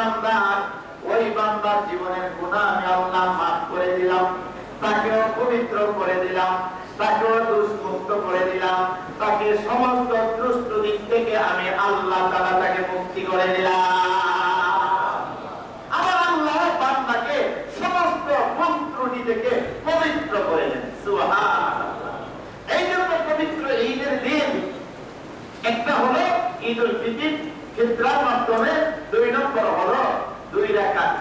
বান্দার, ওই বান্দার জীবনের গুণা আমি আল্লাহ মাফ করে দিলাম, তাকেও পবিত্র করে দিলাম, তাকেও দুষ্মুক্ত করে দিলাম, তাকে সমস্ত দুষ্ট দিক থেকে আমি আল্লাহ তাআলা তাকে মুক্তি করে দিলাম আমার আল্লাহ বান্দাকে সমস্ত ভুল ত্রুটি থেকে পবিত্র করে দেন সুবহানাল্লাহ এই জন্য পবিত্র ঈদের দিন একটা হলো ঈদ উল ফিতর ফিতরার মাধ্যমে দুই নম্বর হলো দুই রাকাত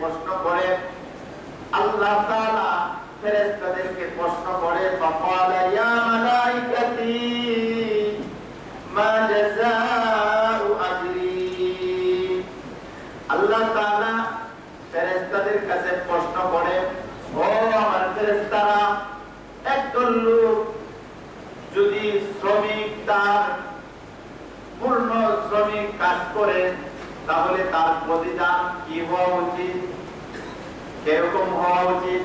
প্রশ্ন করে, আল্লাহ তাআলা ফেরেশতাদেরকে প্রশ্ন করে, ফাকালা ইয়া মালাইকাতি, মা জাযাউ আজরি? আল্লাহ তাআলা ফেরেশতাদের কাছে প্রশ্ন করে, ও আমার ফেরেশতারা লোক যদি শ্রমিক তার পূর্ণ শ্রমিক কাজ করে, তাহলে তার প্রতিদান কি হওয়া উচিত? এরকম হওয়া উচিত।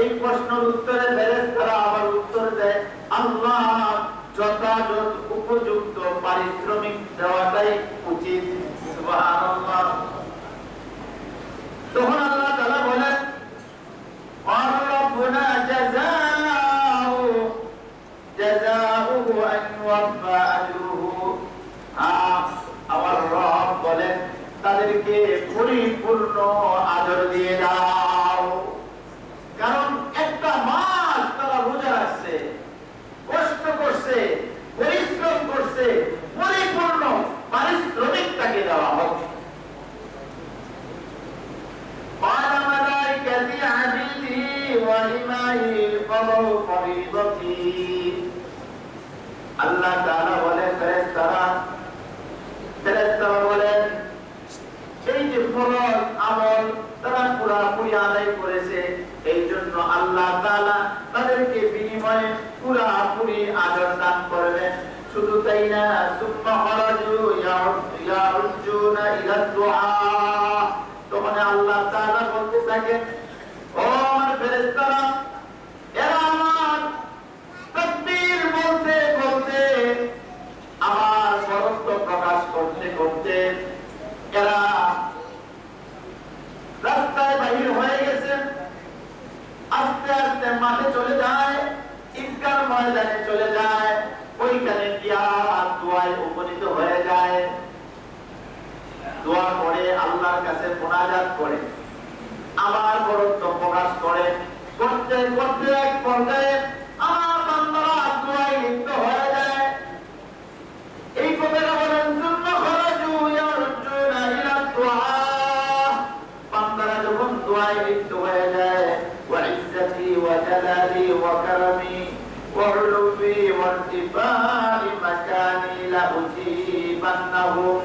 এই প্রশ্নের উত্তরে ফেরেশতারা আবার উত্তর দেয়, আল্লাহ যথাযথ উপযুক্ত পারিশ্রমিক দেওয়াটাই উচিত। তখন আল্লাহ তাআলা বলেন হ্যাঁ, আমার রব বলেন, তাদেরকে আল্লাহ তাআলা বলেন, ফেরেশতারা ফেরেশতারা এই যে আমল তারা আদায় করেছে এই জন্য আল্লাহ তাআলা তাদেরকে বিনিময়ে পুরাপুরি আদর দান করবেন। শুধু তাই না, সুম্মা খরাজু ইয়ারজুনা ইলা দুআ তখন আল্লাহ তাআলা বলতে থাকেন ও আমার ফেরেশতারা এরা আমার তাকবীর বলতে বলতে আমার বরত্ব প্রকাশ করতে করতে এরা রাস্তায় বাহির হয়ে গেছে আস্তে আস্তে মাঠে চলে যায় ঈদগার ময়দানে চলে যায়, ওইখানে গিয়া দোয়ায় উপনীত হয়ে যায়। দোয়া করে, আল্লাহর কাছে মোনাজাত করে। আমার বরত্ব প্রকাশ করে। করতে করতে এক পর্যায়ে আমার বান্দারা দোয়ায় লিপ্ত হয়ে যায় এই কথাটা বলেন সুন্না খরাজু ইয়ারজুনা ইলা দুআ বান্দারা যখন দোয়ায় লিপ্ত হয়ে যায় ওয়া ইজ্জতি وكرمي وعلوي وارتفاع مكاني لأجيبنهم.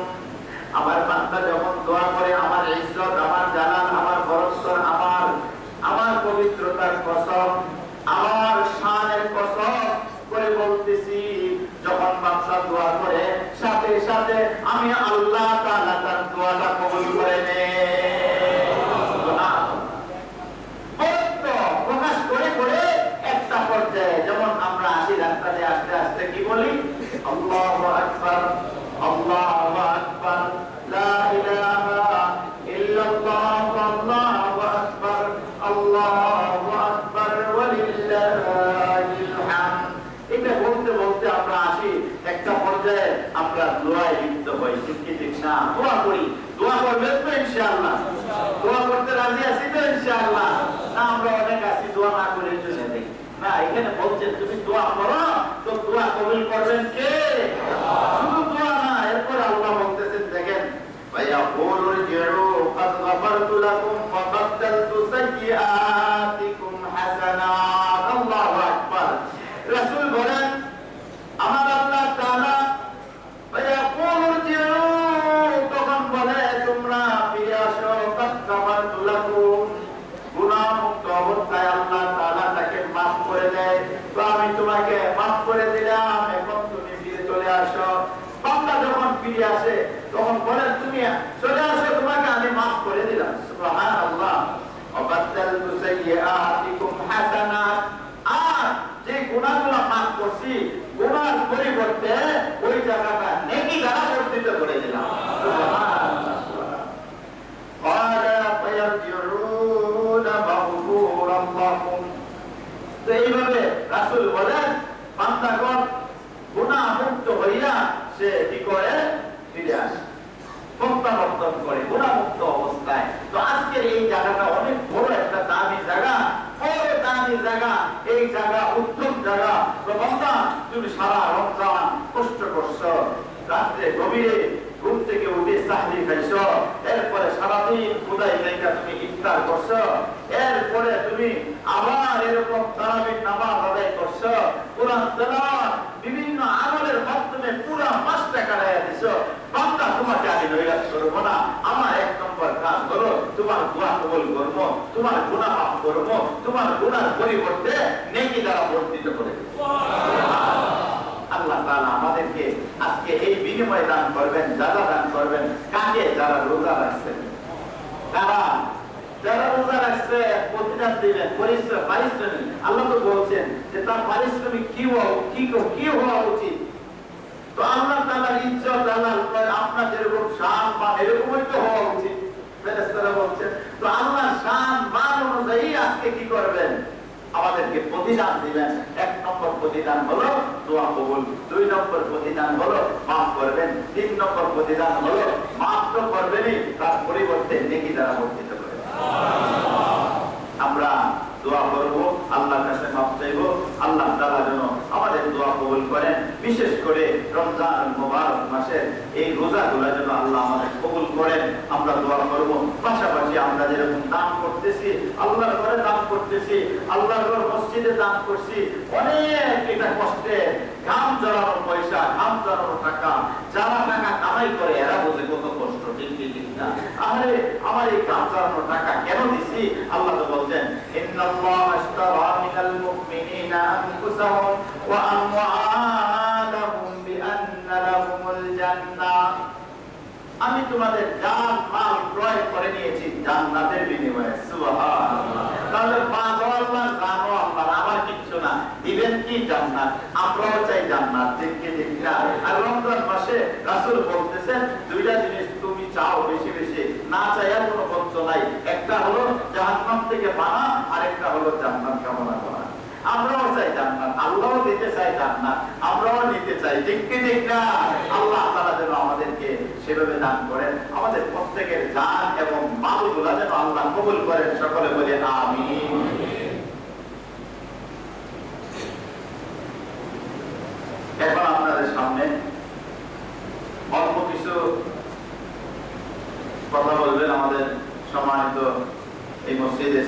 আমার বান্দা যখন দোয়া করে, আমার ইজ্জত, আমার জালাল আমার বরস্বর আমার পবিত্রতার কসম আমার শানের কসম করে বলতেছি যখন বাদশা দোয়া করে সাথে সাথে আমি আল্লাহ তাআলা তার দোয়াটা কবুল করে নেই বরত্ব প্রকাশ করে করে একটা পর্যায়ে যেমন আমরা আসি রাস্তাতে আস্তে আস্তে কি বলি আল্লাহু আকবার আল্লাহু আকবার লা ইলাহা ইল্লাল্লাহ আল্লাহু আকবার আল্লাহু আকবার ওয়ালিল্লাহিল হামদ এটা বলতে বলতে আমরা আসি একটা পর্যায়ে আমরা দোয়ায় লিপ্ত হই ঠিক কি ঠিক না দোয়া করি দোয়া করবেন তো ইনশাআল্লাহ। দোয়া করতে রাজি আছি তো ইনশাআল্লাহ। না, আমরা অনেক আছি, দোয়া না করে চলে যাই। না, এখানে বলছেন, তুমি দোয়া করো, তো দোয়া কবুল করবেন কে? শুধু দোয়া না, এরপর আল্লাহ বলতেছেন, দেখেন, ভাইয়া, বলুন, জেরো কাদ গাফারতু লাকুম ফিরে আসে তখন বলেন তুমি চলে আসো তোমাকে আমি মাফ করে দিলাম সুবহানাল্লাহ অবাদদালতু সাইয়্যাতিকুম হাসানাত আর যে গুনাহগুলো মাফ করছি গুনার পরিবর্তে ওই জায়গাটা নেকি দ্বারা বর্ধিত করে দিলাম সুবহানাল্লাহ قال فيرجعون مغفورا لهم তো এইভাবে রাসূল বলেন বান্দাগণ গুনাহ মুক্ত হইয়া সে কি করে ফিরে আসে প্রত্যাবর্তন করে গুণামুক্ত অবস্থায়। তো আজকের এই জায়গাটা অনেক বড় একটা দামি জায়গা। বড় দামি জায়গা? এই জায়গা উত্তম জায়গা। তো বান্দা তুমি সারা রমজান কষ্ট করছ, রাত্রে গভীরে ঘুম থেকে উঠে চাকরি খাইছ, এরপরে সারাদিন খুদাই জায়গা তুমি ইফতার করছ, এরপরে তুমি আবার এরকম তারাবির নামাজ আদায় করছ, কোরআন বিভিন্ন আমলের মাধ্যমে পুরো মাসটা কাটাইয়া দিছো তোমাকে আমি নৈরাশ করব না আমার এক নম্বর কাজ হলো তোমার গুণা কবল করব তোমার গুণা মাফ করব তোমার গুণার পরিবর্তে নেকি দ্বারা বর্ধিত করে আল্লাহ তাআলা আমাদেরকে আজকে এই বিনিময় দান করবেন যারা দান করবেন কাকে যারা রোজা রাখছেন কারা যারা রোজা রাখছে প্রতিদান দিবেন পরিশ্রম পারিশ্রমিক আল্লাহ তো বলছেন যে তার পারিশ্রমিক কি হওয়া কি হওয়া উচিত? আল্লাহ আল্লাহ প্রতিদান দিবেন এক করবেন, তিন নম্বর প্রতিদান হলো তো করবেনই, তার পরিবর্তে নেকি দ্বারা আমরা দোয়া করব, আল্লাহর কাছে মাফ চাইব, আল্লাহ তাআলা যেন দোয়া কবুল করেন। বিশেষ করে রমজান মোবারক মাসের এই রোজাগুলো যেন আল্লাহ আমাদের কবুল করেন, আমরা দোয়া করব। পাশাপাশি আমরা যেরকম দান করতেছি, আল্লাহর ঘরে দান করতেছি, আল্লাহর ঘর মসজিদে দান করছি, অনেক এটা কষ্টে ঘাম জড়ানোর পয়সা, ঘাম জড়ানোর টাকা, যারা টাকা কামাই করে, এরা বোঝে কত কষ্ট, ঠিক ঠিক না? আরে, আমার এই ঘাম জড়ানোর টাকা কেন দিছি? আল্লাহ তো বলছেন, ইন্নাল্লাহ আশতারা মিনাল মুমিনিনা আনফুসাহুম। আমি তোমাদের জান, মাল ক্রয় করে নিয়েছি। জান্নাতের বিনিময়ে। তাহলে জানো আমার না। দিবেন কি জান্নাত? আমরাও চাই জান্নাত। আর রমজান মাসে বলতেছেন, দুইটা জিনিস তুমি চাও বেশি বেশি। না কোনো নাই। একটা হলো জাহান্নাম থেকে পানা আর একটা হলো জান্নাত কামনা করা। আমরাও চাই জান্নাত। আল্লাহও দিতে চাই জান্নাত। আমরাও নিতে চাই। আল্লাহ তাআলা যেন আমাদেরকে সেভাবে দান করেন। আমাদের প্রত্যেকের দান এবং মালগুলা যেন আল্লাহ কবুল করেন, সকলে বলে আমিন। এখন আপনাদের সামনে অল্প কিছু কথা বলবেন আমাদের সম্মানিত এই মসজিদের